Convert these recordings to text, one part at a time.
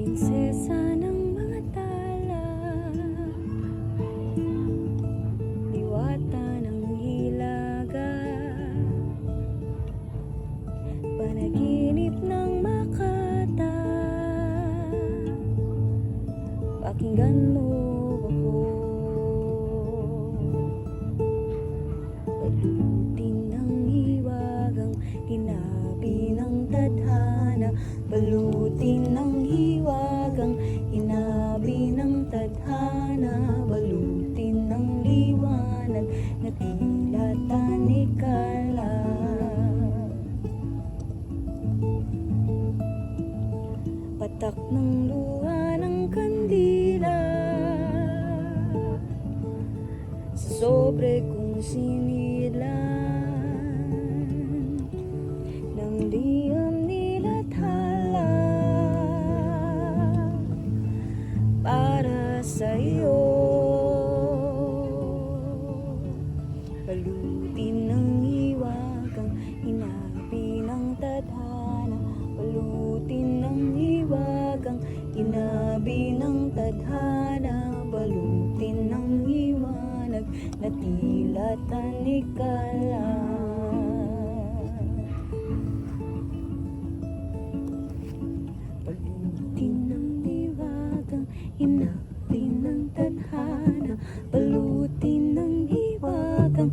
prinsesa ng mga tala Diwata ng hilaga. Panaginip ng makata. Pakinggan mo ako. Balutin ng hiwagang Hinabi ng tadhana. Balutin ng Na Patak ng luha ng kandila. Sa sobre kong sinilan. Nang liyam Balutin ng hiwagang Hinabi ng tadhana. Balutin ng hiwagang Hinabi ng tadhana. Balutin ng hiwanag Na tila tanikala Hinabi ng tadhana. Balutin ng hiwagang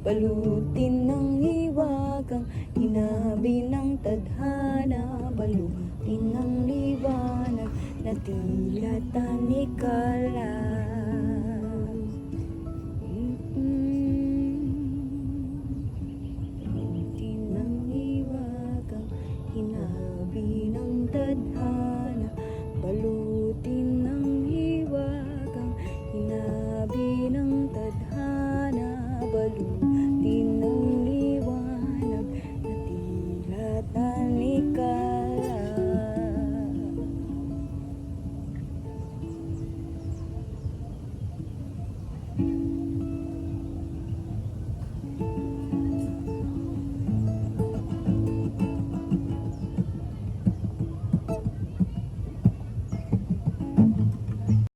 Balutin ng hiwagang hinabi